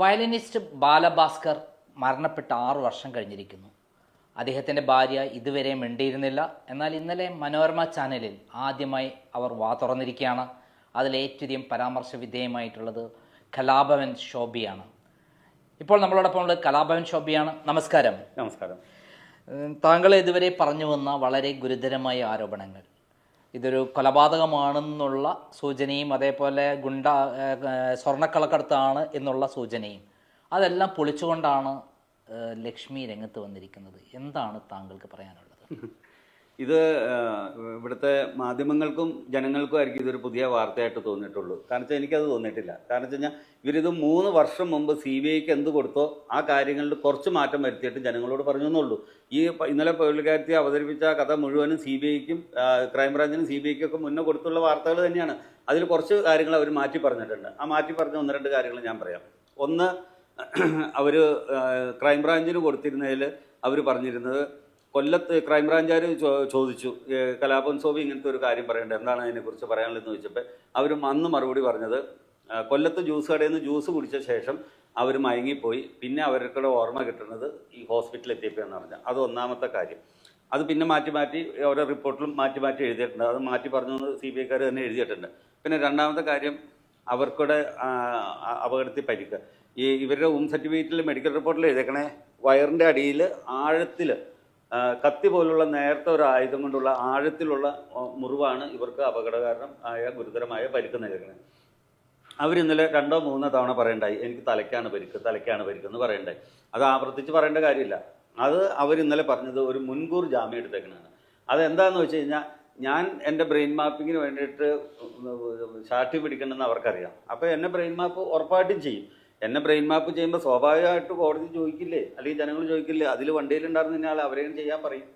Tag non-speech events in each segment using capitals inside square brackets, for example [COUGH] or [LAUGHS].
Violinist Balabhaskar മരണപ്പെട്ട് ആറ് വർഷം കഴിഞ്ഞിരിക്കുന്നു. അദ്ദേഹത്തിന്റെ ഭാര്യ ഇതുവരെ മിണ്ടിയിരുന്നില്ല. എന്നാൽ ഇന്നലെ മനോരമ ചാനലിൽ ആദ്യമായി അവർ വാ തുറന്നിരിക്കുകയാണ്. ഏറ്റവും പരാമർശ വിധേയമായിട്ടുള്ളത് കലാഭവൻ ശോഭിയാണ്. ഇപ്പോൾ നമ്മളോടൊപ്പം ഉള്ളത് കലാഭവൻ ശോഭിയാണ്. നമസ്കാരം. നമസ്കാരം. താങ്കൾ ഇതുവരെ പറഞ്ഞു വന്ന വളരെ ഗുരുതരമായ ആരോപണങ്ങൾ. ഇതൊരു കൊലപാതകമാണെന്നുള്ള സൂചനയും അതേപോലെ ഗുണ്ട സ്വർണക്കളക്കടത്താണ് എന്നുള്ള സൂചനയും. അതെല്ലാം പൊളിച്ചുകൊണ്ടാണ് ലക്ഷ്മി രംഗത്ത് വന്നിരിക്കുന്നത്. എന്താണ് താങ്കൾക്ക് പറയാനുള്ളത്? [LAUGHS] ഇത് ഇവിടുത്തെ മാധ്യമങ്ങൾക്കും ജനങ്ങൾക്കും ആയിരിക്കും ഇതൊരു പുതിയ വാർത്തയായിട്ട് തോന്നിയിട്ടുള്ളൂ. കാരണം വെച്ചാൽ എനിക്കത് തോന്നിയിട്ടില്ല. കാരണം വെച്ച് കഴിഞ്ഞാൽ ഇവരിത് മൂന്ന് വർഷം മുമ്പ് സി ബി ഐക്ക് എന്ത് കൊടുത്തോ ആ കാര്യങ്ങളിൽ കുറച്ച് മാറ്റം വരുത്തിയിട്ട് ജനങ്ങളോട് പറഞ്ഞു എന്നുള്ളൂ ഈ ഇന്നലെ പുള്ളിക്കാരത്തി അവതരിപ്പിച്ച കഥ മുഴുവനും സി ബി ഐക്കും ക്രൈംബ്രാഞ്ചിനും സി ബി ഐക്കും ഒക്കെ മുന്നേ കൊടുത്തുള്ള വാർത്തകൾ തന്നെയാണ്. അതിൽ കുറച്ച് കാര്യങ്ങൾ അവർ മാറ്റി പറഞ്ഞിട്ടുണ്ട്. ആ മാറ്റി പറഞ്ഞ ഒന്ന് രണ്ട് കാര്യങ്ങൾ ഞാൻ പറയാം. ഒന്ന് അവർ ക്രൈംബ്രാഞ്ചിന് കൊടുത്തിരുന്നതിൽ അവർ പറഞ്ഞിരുന്നത് കൊല്ലത്ത് ക്രൈംബ്രാഞ്ചുകാർ ചോദിച്ചു കലാപം സോബി ഇങ്ങനത്തെ ഒരു കാര്യം പറയേണ്ടത് എന്താണ് അതിനെക്കുറിച്ച് പറയാനുള്ളതെന്ന് ചോദിച്ചപ്പോൾ അവർ അന്ന് മറുപടി പറഞ്ഞത് കൊല്ലത്ത് ജ്യൂസ് കടയിൽ നിന്ന് ജ്യൂസ് കുടിച്ച ശേഷം അവർ മയങ്ങിപ്പോയി പിന്നെ അവരുടെ ഓർമ്മ കിട്ടുന്നത് ഈ ഹോസ്പിറ്റലിൽ എത്തിയപ്പോൾ എന്ന് പറഞ്ഞാൽ അത് ഒന്നാമത്തെ കാര്യം. അത് പിന്നെ മാറ്റി മാറ്റി ഓരോ റിപ്പോർട്ടിലും മാറ്റി മാറ്റി എഴുതിയിട്ടുണ്ട്. അത് മാറ്റി പറഞ്ഞു സി ബി ഐക്കാർ തന്നെ എഴുതിയിട്ടുണ്ട്. പിന്നെ രണ്ടാമത്തെ കാര്യം അവർക്കൂടെ അപകടത്തിൽ പരിക്ക്. ഈ ഇവരുടെ ഹോം സർട്ടിഫിക്കറ്റിൽ മെഡിക്കൽ റിപ്പോർട്ടിൽ എഴുതിയേക്കണേ വയറിന്റെ അടിയിൽ ആഴത്തിൽ കത്തി പോലുള്ള നേരത്തെ ഒരു ആയുധം കൊണ്ടുള്ള ആഴത്തിലുള്ള മുറിവാണ് ഇവർക്ക് അപകടകാരണം ആയ ഗുരുതരമായ പരിക്ക് നൽകുന്നത്. അവർ ഇന്നലെ രണ്ടോ മൂന്നോ തവണ പറയണ്ടായി എനിക്ക് തലയ്ക്കാണ് പരിക്ക് തലയ്ക്കാണ് പരിക്ക് എന്ന് പറയണ്ടായി. അത് ആവർത്തിച്ച് പറയേണ്ട കാര്യമില്ല. അത് അവർ ഇന്നലെ പറഞ്ഞത് ഒരു മുൻകൂർ ജാമ്യം എടുത്തേക്കണാണ് അതെന്താന്ന് വെച്ച് കഴിഞ്ഞാൽ ഞാൻ എന്റെ ബ്രെയിൻ മാപ്പിങ്ങിന് വേണ്ടിയിട്ട് സാക്ഷി പിടിക്കണമെന്ന് അവർക്കറിയാം. അപ്പോൾ എന്നെ ബ്രെയിൻ മാപ്പ് ഉറപ്പായിട്ടും ചെയ്യും. എന്നെ ബ്രെയിൻ മാപ്പ് ചെയ്യുമ്പോൾ സ്വാഭാവികമായിട്ട് കോടതി ചോദിക്കില്ലേ? അല്ലെങ്കിൽ ജനങ്ങൾ ചോദിക്കില്ലേ? അതിൽ വണ്ടിയിൽ ഉണ്ടായിരുന്ന ആൾ അവരെയും ചെയ്യാൻ പറയും.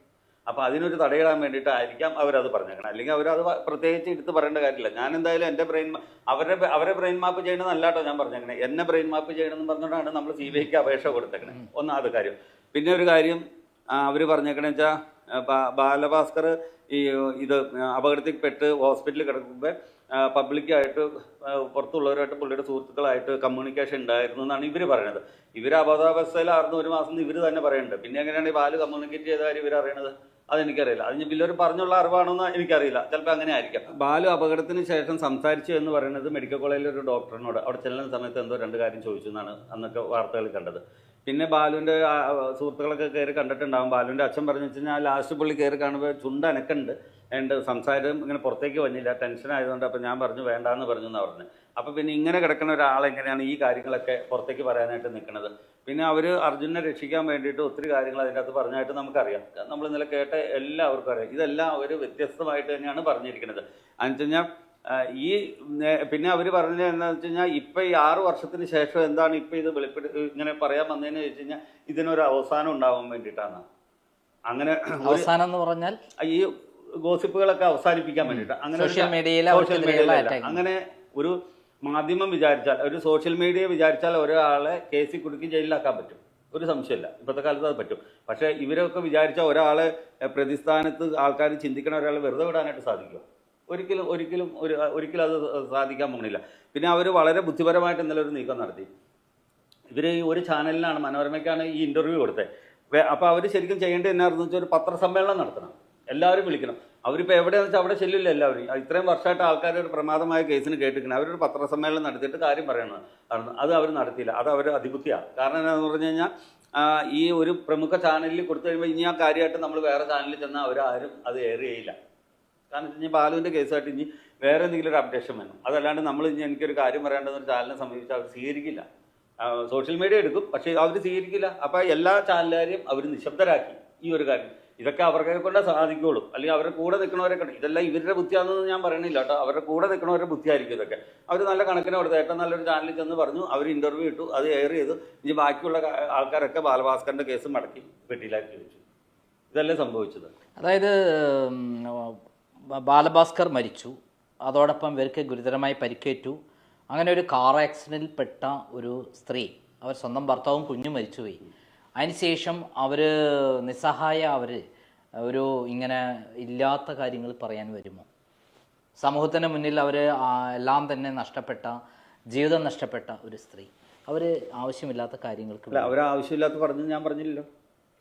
അപ്പോൾ അതിനൊരു തടയിടാൻ വേണ്ടിയിട്ടായിരിക്കാം അവരത് പറഞ്ഞേക്കണം. അല്ലെങ്കിൽ അവരത് പ്രത്യേകിച്ച് എടുത്ത് പറയേണ്ട കാര്യമില്ല. ഞാൻ എന്തായാലും എന്റെ ബ്രെയിൻ അവരുടെ അവരെ ബ്രെയിൻ മാപ്പ് ചെയ്യണമെന്നല്ല കേട്ടോ ഞാൻ പറഞ്ഞേക്കണേ. എന്നെ ബ്രെയിൻ മാപ്പ് ചെയ്യണമെന്ന് പറഞ്ഞുകൊണ്ടാണ് നമ്മൾ സി ബി ഐക്ക് അപേക്ഷ കൊടുത്തേക്കണേ. ഒന്നാമത് കാര്യം. പിന്നെ ഒരു കാര്യം അവർ പറഞ്ഞേക്കണേ വെച്ചാൽ ബാലഭാസ്കർ ഈ ഇത് അപകടത്തിൽപ്പെട്ട് ഹോസ്പിറ്റലിൽ കിടക്കുമ്പോൾ പബ്ലിക്കായിട്ട് പുറത്തുള്ളവരായിട്ട് പുള്ളിയുടെ സുഹൃത്തുക്കളായിട്ട് കമ്മ്യൂണിക്കേഷൻ ഉണ്ടായിരുന്നു എന്നാണ് ഇവർ പറയുന്നത് ഇവർ അബോധാവസ്ഥയിലായിരുന്നു ഒരു മാസം ഇവർ തന്നെ പറയുന്നുണ്ട് പിന്നെ എങ്ങനെയാണ് ഈ ബാൽ കമ്മ്യൂണിക്കേറ്റ് ചെയ്ത കാര്യം ഇവർ അറിയണത്? അതെനിക്കറിയില്ല. അതിന് വലിയൊരു പറഞ്ഞുള്ള അറിവാണെന്ന് എനിക്കറിയില്ല. ചിലപ്പോൾ അങ്ങനെ ആയിരിക്കാം. ബാലു അപകടത്തിന് ശേഷം സംസാരിച്ചു എന്ന് പറയുന്നത് മെഡിക്കൽ കോളേജിലെ ഒരു ഡോക്ടറിനോട് അവിടെ ചെല്ലുന്ന സമയത്ത് എന്തോ രണ്ട് കാര്യം ചോദിച്ചു എന്നാണ് അന്നൊക്കെ വാർത്തകൾ കണ്ടത്. പിന്നെ ബാലുവിന്റെ സുഹൃത്തുക്കളൊക്കെ കയറി കണ്ടിട്ടുണ്ടാകും ബാലുവിന്റെ അച്ഛൻ പറഞ്ഞു വെച്ച് കഴിഞ്ഞാൽ ലാസ്റ്റ് പുള്ളി കയറി കാണുമ്പോൾ ചുണ്ട് അനക്കുണ്ട്. എന്റെ സംസാരം ഇങ്ങനെ പുറത്തേക്ക് വന്നില്ല. ടെൻഷൻ ആയതുകൊണ്ട് അപ്പോൾ ഞാൻ പറഞ്ഞു വേണ്ടാന്ന് പറഞ്ഞു എന്നാണ് പറഞ്ഞത് അപ്പോൾ പിന്നെ ഇങ്ങനെ കിടക്കുന്ന ഒരാൾ എങ്ങനെയാണ് ഈ കാര്യങ്ങളൊക്കെ പുറത്തേക്ക് പറയാനായിട്ട് നിൽക്കുന്നത് പിന്നെ അവർ അർജുനെ രക്ഷിക്കാൻ വേണ്ടിയിട്ട് ഒത്തിരി കാര്യങ്ങൾ അതിന്റെ അകത്ത് പറഞ്ഞായിട്ട് നമുക്കറിയാം. നമ്മൾ ഇന്നലെ കേട്ട എല്ലാവർക്കും അറിയാം. ഇതെല്ലാം അവർ വ്യത്യസ്തമായിട്ട് തന്നെയാണ് പറഞ്ഞിരിക്കുന്നത്. അതെന്ന് വെച്ച് കഴിഞ്ഞാൽ ഈ പിന്നെ അവർ പറഞ്ഞത് എന്താണെന്ന് വെച്ച് കഴിഞ്ഞാൽ ഇപ്പം ഈ ആറ് വർഷത്തിന് ശേഷം എന്താണ് ഇപ്പം ഇത് വെളിപ്പെടു ഇങ്ങനെ പറയാൻ വന്നതെന്ന് ചോദിച്ചു കഴിഞ്ഞാൽ ഇതിനൊരു അവസാനം ഉണ്ടാവാൻ വേണ്ടിയിട്ടാണ്. അങ്ങനെ അവസാനം എന്ന് പറഞ്ഞാൽ ഈ ഗോസിപ്പുകളൊക്കെ അവസാനിപ്പിക്കാൻ വേണ്ടിയിട്ട്. അങ്ങനെ സോഷ്യൽ മീഡിയയിൽ സോഷ്യൽ മീഡിയയിലല്ല. അങ്ങനെ ഒരു മാധ്യമം വിചാരിച്ചാൽ ഒരു സോഷ്യൽ മീഡിയ വിചാരിച്ചാൽ ഒരാളെ കേസിൽ കുടുക്കി ജയിലിലാക്കാൻ പറ്റും. ഒരു സംശയമില്ല. ഇപ്പോഴത്തെ കാലത്ത് അത് പറ്റും. പക്ഷേ ഇവരൊക്കെ വിചാരിച്ച ഒരാളെ പ്രതിസ്ഥാനത്ത് ആൾക്കാർ ചിന്തിക്കണ ഒരാളെ വെറുതെ വിടാനായിട്ട് സാധിക്കുമോ ഒരിക്കലും ഒരിക്കലും ഒരു ഒരിക്കലും അത് സാധിക്കാൻ പോകുന്നില്ല. പിന്നെ അവർ വളരെ ബുദ്ധിപരമായിട്ട് ഇന്നലെ ഒരു നീക്കം നടത്തി. ഇവർ ഈ ഒരു ചാനലിനാണ് മനോരമയ്ക്കാണ് ഈ ഇന്റർവ്യൂ കൊടുത്തത്. അപ്പോൾ അവർ ശരിക്കും ചെയ്യേണ്ടത് എന്നായിരുന്നു വെച്ചാൽ ഒരു പത്രസമ്മേളനം നടത്തണം. എല്ലാവരും വിളിക്കണം. അവരിപ്പോൾ എവിടെയാണെന്ന് വെച്ചാൽ അവിടെ ചെല്ലില്ല എല്ലാവരും. ഇത്രയും വർഷമായിട്ട് ആൾക്കാർ ഒരു പ്രമാദമായ കേസിന് കേട്ടിരിക്കണം അവരൊരു പത്രസമ്മേളനം നടത്തിയിട്ട് കാര്യം പറയണം. അത് അവർ നടത്തിയില്ല. അത് അവർ അതിബുദ്ധിയാണ് കാരണം എന്താണെന്ന് പറഞ്ഞു കഴിഞ്ഞാൽ ഈ ഒരു പ്രമുഖ ചാനലിൽ കൊടുത്തു കഴിയുമ്പോൾ ഇനി ആ കാര്യമായിട്ട് നമ്മൾ വേറെ ചാനലിൽ ചെന്നാൽ അവരാരും അത് എയർ കാരണം കഴിഞ്ഞാൽ ബാലുവിന്റെ കേസായിട്ട് ഇനി വേറെ എന്തെങ്കിലും ഒരു അപ്ഡേഷൻ വേണം. അതല്ലാണ്ട് നമ്മൾ ഇനി എനിക്കൊരു കാര്യം പറയേണ്ടതെന്ന് ചാനലിനെ സമീപിച്ച് അവർ സ്വീകരിക്കില്ല. സോഷ്യൽ മീഡിയ എടുക്കും പക്ഷേ അവർ സ്വീകരിക്കില്ല. അപ്പോൾ എല്ലാ ചാനലുകാരെയും അവർ നിശബ്ദരാക്കി ഈ ഒരു കാര്യം. ഇതൊക്കെ അവർക്ക് കൊണ്ടേ സാധിക്കുള്ളൂ. അല്ലെങ്കിൽ അവരുടെ കൂടെ നിൽക്കണവരെ കണ്ടു ഇതെല്ലാം ഇവരുടെ ബുദ്ധിയാണെന്ന് ഞാൻ പറയണില്ല കേട്ടോ. അവരുടെ കൂടെ നിൽക്കണവരുടെ ബുദ്ധിയായിരിക്കും ഇതൊക്കെ. അവർ നല്ല കണക്കിന് കൊടുത്ത് ഏറ്റവും നല്ലൊരു ചാനലിൽ ചെന്ന് പറഞ്ഞു അവർ ഇന്റർവ്യൂ ഇട്ടു അത് എയർ ചെയ്തു. ഇനി ബാക്കിയുള്ള ആൾക്കാരൊക്കെ ബാലഭാസ്കറിന്റെ കേസ് മടക്കി പെട്ടിയിലാക്കി വെച്ചു. ഇതല്ലേ സംഭവിച്ചത്. അതായത് ബാലഭാസ്കർ മരിച്ചു. അതോടൊപ്പം ഇവർക്ക് ഗുരുതരമായി പരിക്കേറ്റു. അങ്ങനെ ഒരു കാർ ആക്സിഡന്റിൽ പെട്ട ഒരു സ്ത്രീ അവർ സ്വന്തം ഭർത്താവും കുഞ്ഞും മരിച്ചുപോയി. അതിനുശേഷം അവർ നിസ്സഹായ അവർ ഒരു ഇങ്ങനെ ഇല്ലാത്ത കാര്യങ്ങൾ പറയാൻ വരുമോ? സമൂഹത്തിന് മുന്നിൽ അവർ എല്ലാം തന്നെ നഷ്ടപ്പെട്ട ജീവിതം നഷ്ടപ്പെട്ട ഒരു സ്ത്രീ. അവർ ആവശ്യമില്ലാത്ത കാര്യങ്ങൾക്ക് അവരാവശ്യമില്ലാത്ത പറഞ്ഞു ഞാൻ പറഞ്ഞില്ലല്ലോ.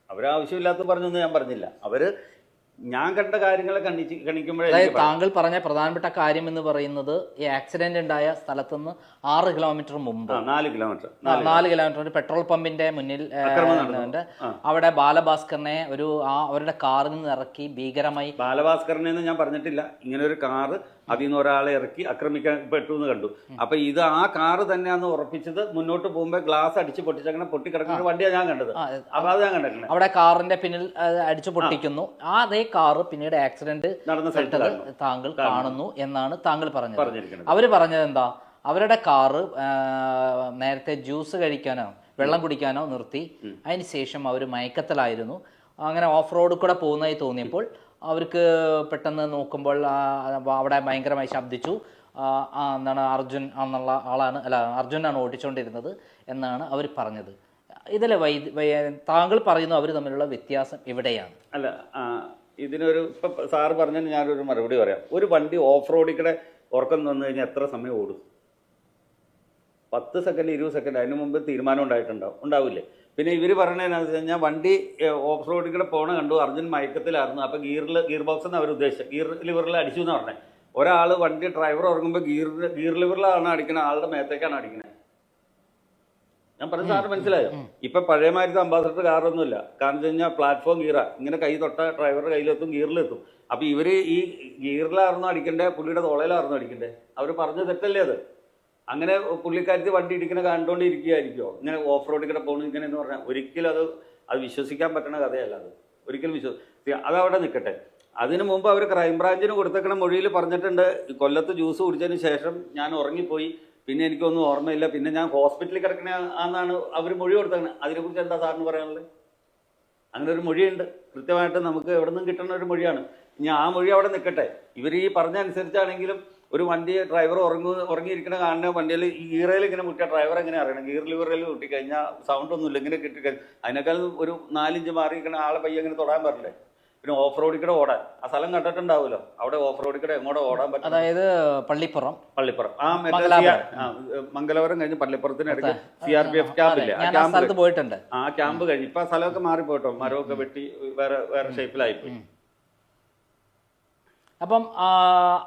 അവരാവശ്യമില്ലാത്ത പറഞ്ഞൊന്നും ഞാൻ പറഞ്ഞില്ല. അവർ ഞാൻ കണ്ട കാര്യങ്ങളെ കണിക്കുമ്പോഴേ അതായത് താങ്കൾ പറഞ്ഞ പ്രധാനപ്പെട്ട കാര്യം എന്ന് പറയുന്നത് ഈ ആക്സിഡന്റ് ഉണ്ടായ സ്ഥലത്ത് നിന്ന് ആറ് കിലോമീറ്റർ മുമ്പ്. നാല് കിലോമീറ്റർ നാല് കിലോമീറ്റർ ഒരു പെട്രോൾ പമ്പിന്റെ മുന്നിൽ. അവിടെ ബാലഭാസ്കറിനെ ഒരു ആ അവരുടെ കാറിൽ നിന്ന് ഇറക്കി ഭീകരമായി ബാലഭാസ്കറിനെ ഞാൻ പറഞ്ഞിട്ടില്ല. ഇങ്ങനെ ഒരു കാറ് അതിൽ നിന്ന് ഒരാളെ ഇറക്കി ആക്രമിക്കപ്പെട്ടു എന്ന് കണ്ടു. അപ്പൊ ഇത് ആ കാറ് തന്നെയാന്ന് ഉറപ്പിച്ചത് മുന്നോട്ട് പോകുമ്പോ ഗ്ലാസ് അടിച്ച് പൊട്ടിച്ചങ്ങനെ പൊട്ടിക്കിടക്കുന്ന ഒരു വണ്ടിയാണ് ഞാൻ കണ്ടത്. അപ്പൊ അത് ഞാൻ കണ്ടിട്ടുണ്ട് അവിടെ കാറിന്റെ പിന്നിൽ അടിച്ചു പൊട്ടിക്കുന്നു. ആ. അതേ കാറ് പിന്നീട് ആക്സിഡന്റ് നടന്ന സ്ഥലത്ത് താങ്കൾ കാണുന്നു. എന്നാണ് താങ്കൾ പറഞ്ഞത്. പറഞ്ഞിരിക്കുന്നത്. അവർ പറഞ്ഞത് എന്താ? അവരുടെ കാറ് നേരത്തെ ജ്യൂസ് കഴിക്കാനോ വെള്ളം കുടിക്കാനോ നിർത്തി. അതിനുശേഷം അവർ മയക്കത്തിലായിരുന്നു. അങ്ങനെ ഓഫ് റോഡ് കൂടെ പോകുന്നതായി തോന്നിയപ്പോൾ അവർക്ക് പെട്ടെന്ന് നോക്കുമ്പോൾ അവിടെ ഭയങ്കരമായി ശബ്ദിച്ചു. എന്താണ് അർജുൻ എന്നുള്ള ആളാണ് അല്ല അർജുനാണ് ഓടിച്ചുകൊണ്ടിരുന്നത് എന്നാണ് അവർ പറഞ്ഞത്. ഇതിലെ വൈ താങ്കൾ പറയുന്നു അവർ തമ്മിലുള്ള വ്യത്യാസം എവിടെയാണ് അല്ല ഇതിനൊരു ഇപ്പം സാറ് പറഞ്ഞതിന് ഞാനൊരു മറുപടി പറയാം. ഒരു വണ്ടി ഓഫ് റോഡിൽ കൂടെ ഉറക്കം വന്നു കഴിഞ്ഞാൽ എത്ര സമയം ഓടും? പത്ത് സെക്കൻഡ് ഇരുപത് സെക്കൻഡ് അതിന് മുമ്പ് തീരുമാനം ഉണ്ടായിട്ടുണ്ടാവും ഉണ്ടാവില്ലേ? പിന്നെ ഇവർ പറയണതെന്നു കഴിഞ്ഞാൽ വണ്ടി ഓഫ് റോഡിൽ കൂടെ പോണ കണ്ടു അർജുൻ മയക്കത്തിലായിരുന്നു. അപ്പോൾ ഗിയറിൽ ഗിയർ ബോക്സ് എന്ന് അവർ ഉദ്ദേശിച്ചത് ഗിയർ ലിവറിൽ അടിച്ചു എന്ന് പറഞ്ഞത് ഒരാൾ വണ്ടി ഡ്രൈവർ ഉറങ്ങുമ്പോൾ ഗിയർ ഗിയർ ലിവറിലാണ് അടിക്കുന്നത് ആളുടെ മേത്തേക്കാണ് അടിക്കുന്നത് ഞാൻ പറഞ്ഞ സാറ് മനസ്സിലായോ? ഇപ്പൊ പഴയമാരിത്തെ അംബാസഡർ കാറൊന്നുമില്ല. കാരണം വെച്ച് കഴിഞ്ഞാൽ പ്ലാറ്റ്ഫോം ഗിയറ. ഇങ്ങനെ കൈ തൊട്ട ഡ്രൈവറുടെ കയ്യിലെത്തും ഗിയറിലെത്തും. അപ്പൊ ഇവർ ഈ ഗിയറിലായിരുന്നു അടിക്കണ്ടേ? പുള്ളിയുടെ തോളയിലായിരുന്നു അടിക്കണ്ടേ? അവർ പറഞ്ഞ തെറ്റല്ലേ അത്? അങ്ങനെ പുള്ളിക്കാരത്തി വണ്ടി ഇടിക്കുന്ന കണ്ടുകൊണ്ട് ഇരിക്കുകയായിരിക്കുമോ ഇങ്ങനെ ഓഫ് റോഡിൽ കൂടെ പോകണം ഇങ്ങനെ എന്ന് പറഞ്ഞാൽ ഒരിക്കലും അത് അത് വിശ്വസിക്കാൻ പറ്റുന്ന കഥയല്ല അത്. ഒരിക്കലും വിശ്വസി അവിടെ നിൽക്കട്ടെ അതിനു മുമ്പ് അവർ ക്രൈംബ്രാഞ്ചിന് കൊടുത്തേക്കണ മൊഴിയിൽ പറഞ്ഞിട്ടുണ്ട് കൊല്ലത്ത് ജ്യൂസ് കുടിച്ചതിന് ശേഷം ഞാൻ ഉറങ്ങിപ്പോയി. പിന്നെ എനിക്കൊന്നും ഓർമ്മയില്ല. പിന്നെ ഞാൻ ഹോസ്പിറ്റലിൽ കിടക്കണ ആണെന്നാണ് അവർ മൊഴി കൊടുത്തേക്കണത് അതിനെക്കുറിച്ച് എന്താ സാറിന് പറയാനുള്ളത്? അങ്ങനെ ഒരു മൊഴിയുണ്ട്. കൃത്യമായിട്ട് നമുക്ക് എവിടെ നിന്നും കിട്ടുന്ന ഒരു മൊഴിയാണ്. ഇനി ആ മൊഴി അവിടെ നിൽക്കട്ടെ ഇവർ ഈ പറഞ്ഞ അനുസരിച്ചാണെങ്കിലും ഒരു വണ്ടി ഡ്രൈവർ ഉറങ്ങു ഉറങ്ങിയിരിക്കുന്ന കാണുന്ന വണ്ടിയിൽ ഈ ഗീറയിൽ ഇങ്ങനെ മുട്ടിയ ഡ്രൈവർ എങ്ങനെ അറിയണം? ഗീർ ലിവറിൽ മുട്ടിക്കഴിഞ്ഞാൽ സൗണ്ട് ഒന്നുമില്ല ഇങ്ങനെ കിട്ടിക്കഴിഞ്ഞാൽ അതിനേക്കാൾ ഒരു നാലിഞ്ച് മാറി ഇരിക്കണ ആളെ പയ്യെ ഇങ്ങനെ തൊടാൻ പറ്റില്ലേ? പിന്നെ ഓഫ് റോഡിൽ കൂടെ ഓടാൻ. ആ സ്ഥലം കണ്ടിട്ടുണ്ടാവുമല്ലോ അവിടെ ഓഫ് റോഡിൽ കൂടെ എങ്ങോട്ട് ഓടാൻ പറ്റും. അതായത് പള്ളിപ്പുറം. പള്ളിപ്പുറം. ആ മംഗലാപുരം. കഴിഞ്ഞ് പള്ളിപ്പുറത്തിന് ഇടയ്ക്ക് സി ആർ പി എഫ് ക്യാമ്പില്ലേ ആ ഞാൻ ആ ക്യാമ്പ് പോയിട്ടുണ്ട്. ആ ക്യാമ്പ് കഴിഞ്ഞ്. ഇപ്പൊ ആ സ്ഥലമൊക്കെ മാറിപ്പോട്ടോ മരമൊക്കെ വെട്ടി വേറെ വേറെ ഷേപ്പിലായിപ്പോയി അപ്പം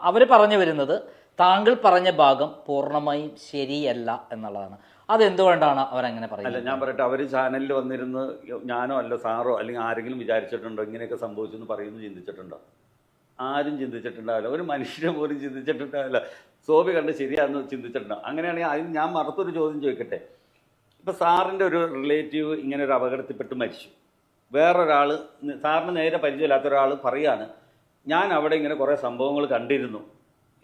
അവർ പറഞ്ഞു വരുന്നത് താങ്കൾ പറഞ്ഞ ഭാഗം പൂർണമായും ശരിയല്ല എന്നുള്ളതാണ്. അതെന്തുകൊണ്ടാണ് അവരങ്ങനെ പറയുന്നത്? അല്ല ഞാൻ പറയട്ടെ അവർ ചാനലിൽ വന്നിരുന്ന് ഞാനോ അല്ല സാറോ അല്ലെങ്കിൽ ആരെങ്കിലും വിചാരിച്ചിട്ടുണ്ടോ ഇങ്ങനെയൊക്കെ സംഭവിച്ചു എന്ന് പറയുന്നു ചിന്തിച്ചിട്ടുണ്ടോ? ആരും ചിന്തിച്ചിട്ടുണ്ടാവില്ല. ഒരു മനുഷ്യനെ പോലും ചിന്തിച്ചിട്ടുണ്ടാവില്ല. സോഫി കണ്ട് ശരിയാണെന്ന് ചിന്തിച്ചിട്ടുണ്ടോ? അങ്ങനെയാണെങ്കിൽ അതിന് ഞാൻ മറുത്തൊരു ചോദ്യം ചോദിക്കട്ടെ. ഇപ്പം സാറിന്റെ ഒരു റിലേറ്റീവ് ഇങ്ങനെ ഒരു അപകടത്തിൽപ്പെട്ട് മരിച്ചു. വേറൊരാൾ സാറിന് നേരെ പരിചയമില്ലാത്ത ഒരാൾ പറയാണ് ഞാൻ അവിടെ ഇങ്ങനെ കുറേ സംഭവങ്ങൾ കണ്ടിരുന്നു.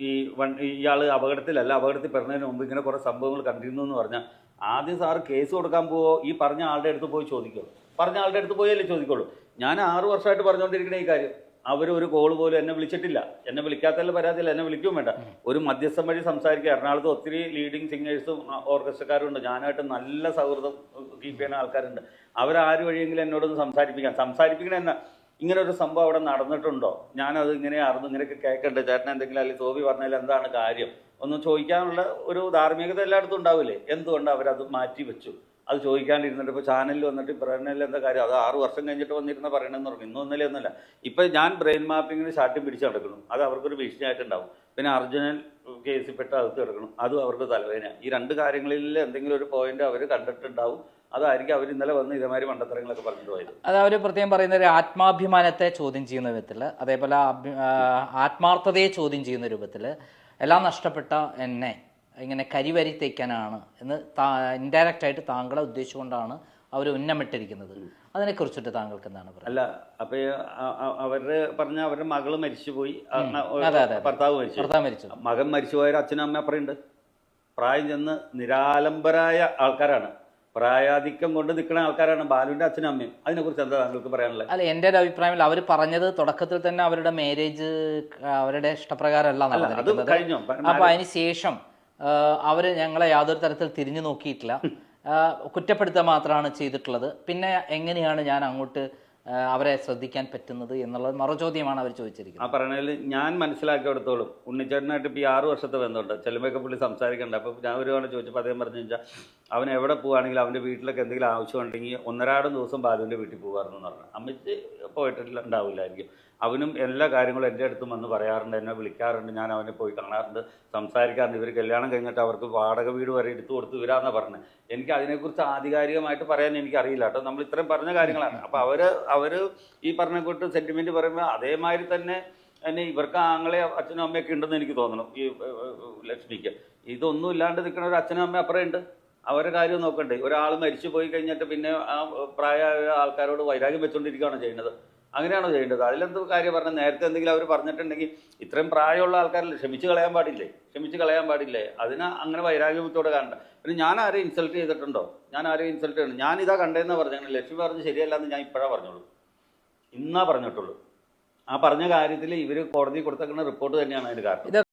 ഈ വൺ ഇയാൾ അപകടത്തിലല്ല അപകടത്തിൽ പെടുന്നതിന് മുമ്പ് ഇങ്ങനെ കുറേ സംഭവങ്ങൾ കണ്ടിരുന്നു എന്ന് പറഞ്ഞാൽ ആദ്യം സാറ് കേസ് കൊടുക്കാൻ പോവോ? ഈ പറഞ്ഞ ആളുടെ അടുത്ത് പോയി ചോദിക്കുള്ളൂ പറഞ്ഞ ആളുടെ അടുത്ത് പോയല്ലേ ചോദിക്കുള്ളൂ ഞാൻ ആറു വർഷമായിട്ട് പറഞ്ഞുകൊണ്ടിരിക്കുന്ന ഈ കാര്യം. അവർ ഒരു കോൾ പോലും എന്നെ വിളിച്ചിട്ടില്ല. എന്നെ വിളിക്കാത്തല്ല പരാതിയില്ല എന്നെ വിളിക്കും വേണ്ട. ഒരു മധ്യസ്ഥം വഴി സംസാരിക്കുക. എറണാകുളത്ത് ഒത്തിരി ലീഡിങ് സിംഗേഴ്സും ഓർക്കസ്ട്രക്കാരും ഉണ്ട്. ഞാനായിട്ട് നല്ല സൗഹൃദം കീപ്പ് ചെയ്യുന്ന ആൾക്കാരുണ്ട്. അവരാര് വഴിയെങ്കിലും എന്നോടൊന്ന് സംസാരിപ്പിക്കാം. സംസാരിപ്പിക്കണ എന്നാ ഇങ്ങനെ ഒരു സംഭവം അവിടെ നടന്നിട്ടുണ്ടോ? ഞാനത് ഇങ്ങനെ അറിഞ്ഞു ഇങ്ങനെയൊക്കെ കേൾക്കണ്ടേ ചേട്ടൻ എന്തെങ്കിലും അല്ലെങ്കിൽ തോബി പറഞ്ഞാൽ എന്താണ് കാര്യം? ഒന്ന് ചോദിക്കാനുള്ള ഒരു ധാർമ്മികത എല്ലായിടത്തും ഉണ്ടാവില്ലേ? എന്തുകൊണ്ട് അവരത് മാറ്റി വെച്ചു? അത് ചോദിക്കാണ്ടിരുന്നിട്ട് ഇപ്പോൾ ചാനലിൽ വന്നിട്ട് പറയുന്നതിൽ എന്താ കാര്യം? അത് ആറ് വർഷം കഴിഞ്ഞിട്ട് വന്നിരുന്ന പറയണമെന്ന് പറഞ്ഞു. ഇന്നും ഒന്നല്ലേ ഒന്നുമില്ല. ഇപ്പം ഞാൻ ബ്രെയിൻ മാപ്പിങ്ങിന് ഷാട്ടി പിടിച്ച് നടക്കുന്നു. അത് അവർക്കൊരു ഭീഷണിയായിട്ടുണ്ടാവും. പിന്നെ അർജുനൻ കേസിൽപ്പെട്ട് അകത്ത് കിടക്കണം അതും അവർക്ക് തലവേദന ഈ രണ്ട് കാര്യങ്ങളിൽ എന്തെങ്കിലും ഒരു പോയിന്റ് അവർ കണ്ടിട്ടുണ്ടാവും. അതായിരിക്കും അവർ ഇന്നലെ വന്ന് ഇതേമാതിരി മണ്ടത്തരങ്ങളൊക്കെ പറഞ്ഞിട്ട് പോയത്. അത് അവർ പ്രത്യേകം പറയുന്ന ഒരു ആത്മാഭിമാനത്തെ ചോദ്യം ചെയ്യുന്ന വിധത്തിൽ അതേപോലെ ആത്മാർത്ഥതയെ ചോദ്യം ചെയ്യുന്ന രൂപത്തിൽ എല്ലാം നഷ്ടപ്പെട്ട എന്നെ ഇങ്ങനെ കരിവരി തേക്കാനാണ് എന്ന് ഇൻഡയറക്റ്റ് ആയിട്ട് താങ്കളെ ഉദ്ദേശിച്ചുകൊണ്ടാണ് അവർ ഉന്നമിട്ടിരിക്കുന്നത്. അതിനെക്കുറിച്ചിട്ട് താങ്കൾക്ക് എന്താണ് പറയുക? അല്ല അപ്പൊ ഈ അ- അ- അവർ പറഞ്ഞ അവരുടെ മകൾ മരിച്ചുപോയി. ഭർത്താവ് മരിച്ചു. ഭർത്താവ് മരിച്ചു. മകൻ മരിച്ചുപോയ അച്ഛനും അമ്മ അപ്പറയുണ്ട്. പ്രായം ചെന്ന് നിരാലംബരായ ആൾക്കാരാണ്. പ്രായാധിക്യം കൊണ്ട് നിൽക്കുന്ന ആൾക്കാരാണ് ബാലുവിന്റെ അച്ഛനും അമ്മയും. അതിനെക്കുറിച്ച് എന്താ താങ്കൾക്ക് പറയാനുള്ളത്? അല്ല എന്റെ ഒരു അഭിപ്രായത്തിൽ അവർ പറഞ്ഞത് തുടക്കത്തിൽ തന്നെ അവരുടെ മാരേജ് അവരുടെ ഇഷ്ടപ്രകാരമല്ല അപ്പൊ അതിന് ശേഷം അവർ ഞങ്ങളെ യാതൊരു തരത്തിൽ തിരിഞ്ഞു നോക്കിയിട്ടില്ല. കുറ്റപ്പെടുത്തുക മാത്രമാണ് ചെയ്തിട്ടുള്ളത്. പിന്നെ എങ്ങനെയാണ് ഞാൻ അങ്ങോട്ട് അവരെ ശ്രദ്ധിക്കാൻ പറ്റുന്നത് എന്നുള്ളത് മറുചോദ്യമാണ് അവർ ചോദിച്ചിരിക്കുന്നത്. ആ പറഞ്ഞതിൽ ഞാൻ മനസ്സിലാക്കിയെടുത്തോളും. ഉണ്ണിച്ചേട്ടനായിട്ട് ഇപ്പോൾ ഈ ആറ് വർഷത്തെ ബന്ധമുണ്ട്. ചെല്ലുമ്പോഴൊക്കെ പുള്ളി സംസാരിക്കണ്ട. അപ്പോൾ ഞാൻ ഒരു തവണ ചോദിച്ചപ്പോൾ അദ്ദേഹം പറഞ്ഞു വെച്ചാൽ അവൻ എവിടെ പോവുകയാണെങ്കിലും അവന്റെ വീട്ടിലൊക്കെ എന്തെങ്കിലും ആവശ്യമുണ്ടെങ്കിൽ ഒന്നരാടം ദിവസം ബാലുവിന്റെ വീട്ടിൽ പോകാറുണ്ട് എന്ന് പറഞ്ഞു. അമ്മച്ചി പോയിട്ടില്ല ഉണ്ടാവില്ലായിരിക്കും അവനും എല്ലാ കാര്യങ്ങളും എന്റെ അടുത്തും വന്ന് പറയാറുണ്ട് എന്നെ വിളിക്കാറുണ്ട് ഞാൻ അവനെ പോയി കാണാറുണ്ട് സംസാരിക്കാറുണ്ട്. ഇവർ കല്യാണം കഴിഞ്ഞിട്ട് അവർക്ക് വാടക വീട് വരെ എടുത്തു കൊടുത്ത് വരാമെന്നാണ് പറഞ്ഞത് എനിക്ക് അതിനെക്കുറിച്ച് ആധികാരികമായിട്ട് പറയാൻ എനിക്കറിയില്ല കേട്ടോ. നമ്മൾ ഇത്രയും പറഞ്ഞ കാര്യങ്ങളാണ്. അപ്പോൾ അവർ അവർ ഈ പറഞ്ഞ കൂട്ട് സെന്റിമെന്റ് പറയുമ്പോൾ അതേമാതിരി തന്നെ എന്നെ ഇവർക്ക് ആങ്ങളെ അച്ഛനും അമ്മയൊക്കെ ഉണ്ടെന്ന് എനിക്ക് തോന്നണം ഈ ലക്ഷ്മിക്ക്. ഇതൊന്നും ഇല്ലാണ്ട് നിൽക്കുന്ന ഒരു അച്ഛനും അമ്മയും അപ്പുറം ഉണ്ട്. അവരുടെ കാര്യം നോക്കണ്ടേ. ഒരാൾ മരിച്ചു പോയി കഴിഞ്ഞിട്ട് പിന്നെ ആ പ്രായമായ ആൾക്കാരോട് വൈരാഗ്യം വെച്ചുകൊണ്ടിരിക്കുകയാണോ ചെയ്യുന്നത്. അങ്ങനെയാണോ ചെയ്യേണ്ടത്? അതിലെന്ത് കാര്യം പറഞ്ഞാൽ നേരത്തെ എന്തെങ്കിലും അവർ പറഞ്ഞിട്ടുണ്ടെങ്കിൽ ഇത്രയും പ്രായമുള്ള ആൾക്കാരല്ലേ ക്ഷമിച്ച് കളയാൻ പാടില്ലേ? ക്ഷമിച്ച് കളയാൻ പാടില്ലേ? അതിന് അങ്ങനെ വൈരാഗ്യത്തോടെ കാണണ്ട. പിന്നെ ഞാൻ ആരെയും ഇൻസൾട്ട് ചെയ്തിട്ടുണ്ടോ? ഞാൻ ആരെയും ഇൻസൾട്ട് ചെയ്യണം ഞാൻ ഇതാ കണ്ടതെന്ന് പറഞ്ഞു ലക്ഷ്മി പറഞ്ഞ് ശരിയല്ല എന്ന് ഞാൻ ഇപ്പോഴാണ് പറഞ്ഞോളൂ. ഇന്നാ പറഞ്ഞിട്ടുള്ളൂ. ആ പറഞ്ഞ കാര്യത്തിൽ ഇവർ കോടതി കൊടുത്തേക്കുന്ന റിപ്പോർട്ട് തന്നെയാണ് അതിന് കാരണം.